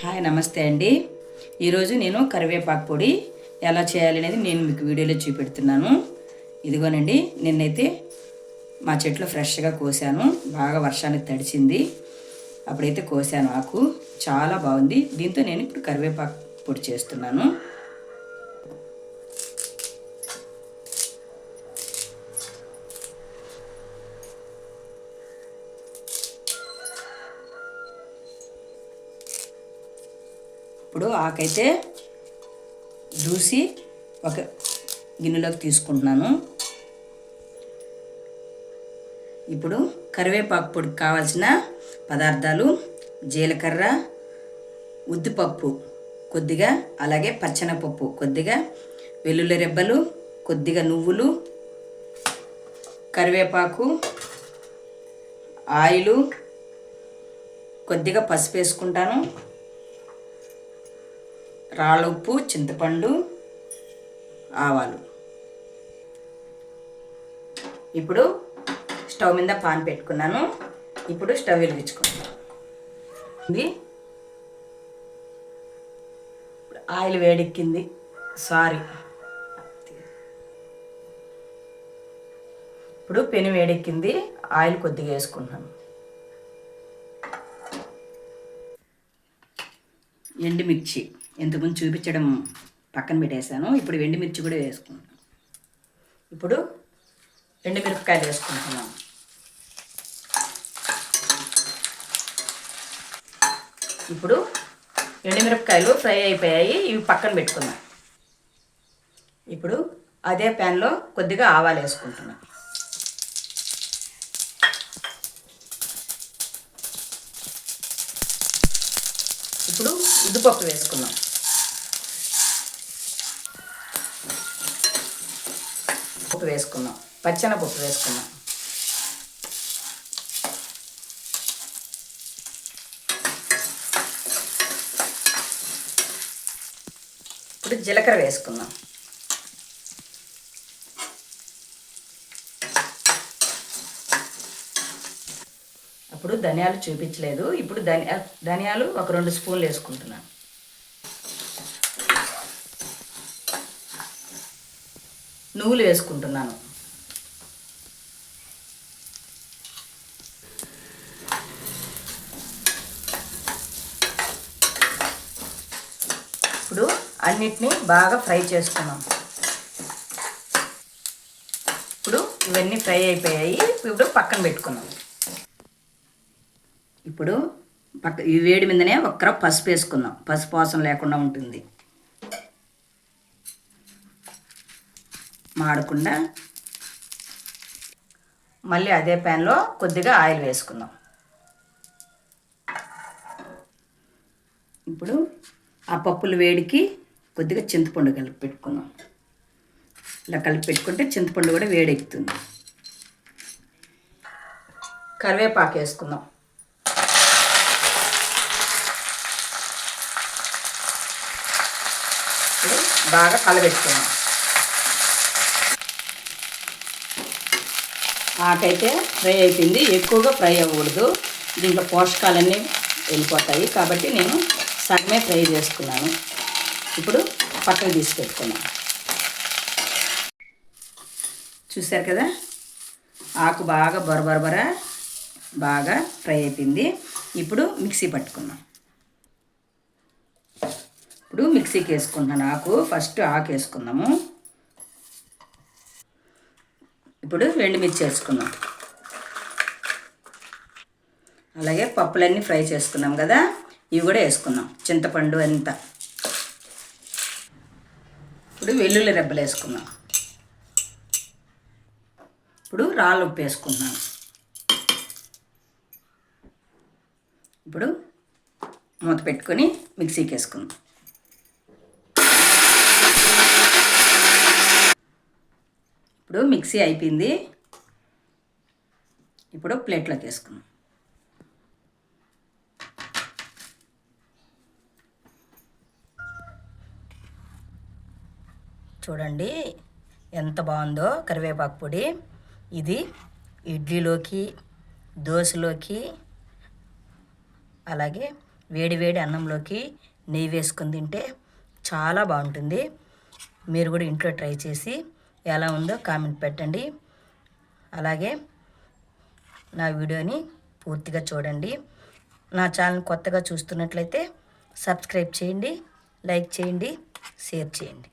Hi నమస్తే అండి. ఈరోజు నేను కరివేపాకు పొడి ఎలా చేయాలి అనేది నేను మీకు వీడియోలో చూపెడుతున్నాను. ఇదిగోనండి నిన్నైతే మా చెట్లు ఫ్రెష్గా కోసాను. బాగా వర్షానికి తడిచింది. అప్పుడైతే కోసాను ఆకు. చాలా బాగుంది. దీంతో నేను ఇప్పుడు కరివేపాకు పొడి చేస్తున్నాను. ఇప్పుడు ఆకైతే దూసి ఒక గిన్నెలోకి తీసుకుంటున్నాను. ఇప్పుడు కరివేపాకు పొడికి కావాల్సిన పదార్థాలు జీలకర్ర ఉద్దిపప్పు కొద్దిగా అలాగే పచ్చనపప్పు కొద్దిగా వెల్లుల్లి రెబ్బలు కొద్దిగా నువ్వులు కరివేపాకు ఆయిలు కొద్దిగా పసుపు వేసుకుంటాను. రాళ్ళుప్పు చింతపండు ఆవాలు. ఇప్పుడు స్టవ్ మీద పాన్ పెట్టుకున్నాను. ఇప్పుడు స్టవ్ వెలిగించుకుంది ఇది ఆయిల్ వేడెక్కింది. సారీ. ఇప్పుడు పెను వేడెక్కింది. ఆయిల్ కొద్దిగా వేసుకుంటున్నాను. ఎండుమిర్చి ఇంతకుముందు చూపించడం పక్కన పెట్టేశాను. ఇప్పుడు ఎండుమిర్చి కూడా వేసుకుంటాను ఇప్పుడు ఎండుమిరపకాయలు వేసుకుంటున్నాను. ఇప్పుడు ఎండుమిరపకాయలు ఫ్రై అయిపోయాయి. ఇవి పక్కన పెట్టుకున్నాను ఇప్పుడు అదే ప్యాన్లో కొద్దిగా ఆవాలు వేసుకుంటున్నాను ఇప్పుడు ఉద్దుపప్పు వేసుకున్నాం. పప్పు వేసుకున్నాం. పచ్చన పప్పు వేసుకుందాం ఇప్పుడు జీలకర్ర వేసుకుందాం. అప్పుడు ధనియాలు చూపించలేదు. ఇప్పుడు ధనియా ధనియాలు ఒక రెండు స్పూన్లు వేసుకుంటున్నాను. నువ్వులు వేసుకుంటున్నాను. ఇప్పుడు అన్నిటినీ బాగా ఫ్రై చేసుకున్నాం. ఇప్పుడు ఇవన్నీ ఫ్రై అయిపోయాయి. ఇప్పుడు పక్కన పెట్టుకున్నాం. ఇప్పుడు పక్క ఈ వేడి మీదనే ఒక్కర పసుపు వేసుకుందాం పసుపు వాసన లేకుండా ఉంటుంది. మాడకుండా మళ్ళీ అదే ప్యాన్లో కొద్దిగా ఆయిల్ వేసుకుందాం. ఇప్పుడు ఆ పప్పులు వేడికి కొద్దిగా చింతపండు కలిపి పెట్టుకుందాం. ఇలా కలిపి పెట్టుకుంటే చింతపండు కూడా వేడెక్కుతుంది. కరివేపాకు వేసుకుందాం. ఇప్పుడు బాగా కలబెట్టుకుందాం. ఆకైతే ఫ్రై అయిపోయింది. ఎక్కువగా ఫ్రై అవ్వకూడదు. దీంట్లో పోషకాలన్నీ వెళ్ళిపోతాయి. కాబట్టి నేను సగమే ఫ్రై చేసుకున్నాను. ఇప్పుడు పక్కన తీసి పెట్టుకున్నాను చూశారు కదా? ఆకు బాగా బొరబొరబొర బాగా ఫ్రై అయిపోయింది. ఇప్పుడు మిక్సీ పట్టుకున్నాం ఇప్పుడు మిక్సీకి వేసుకుంటున్నాను. ఆకు ఫస్ట్ ఆకు వేసుకుందాము. ఇప్పుడు ఎండుమిర్చి వేసుకున్నాం అలాగే పప్పులన్నీ ఫ్రై చేసుకున్నాం కదా ఇవి కూడా వేసుకున్నాం. చింతపండు అంతా. ఇప్పుడు వెల్లుల్లి రెబ్బలు వేసుకున్నాం. ఇప్పుడు రాళ్ళు ఉప్పు వేసుకుంటున్నాను ఇప్పుడు మూత పెట్టుకొని మిక్సీకి వేసుకుందాం. ఇప్పుడు మిక్సీ అయిపోయింది. ఇప్పుడు ప్లేట్లోకి వేసుకుందాం. చూడండి ఎంత బాగుందో కరివేపాకు పొడి. ఇది ఇడ్లీలోకి దోశలోకి అలాగే వేడి వేడి అన్నంలోకి నెయ్యి వేసుకుని తింటే చాలా బాగుంటుంది. మీరు కూడా ఇంట్లో ట్రై చేసి ఎలా ఉందో కామెంట్ పెట్టండి. అలాగే నా వీడియోని పూర్తిగా చూడండి. నా ఛానల్ కొత్తగా చూస్తున్నట్లయితే సబ్స్క్రైబ్ చేయండి లైక్ చేయండి షేర్ చేయండి.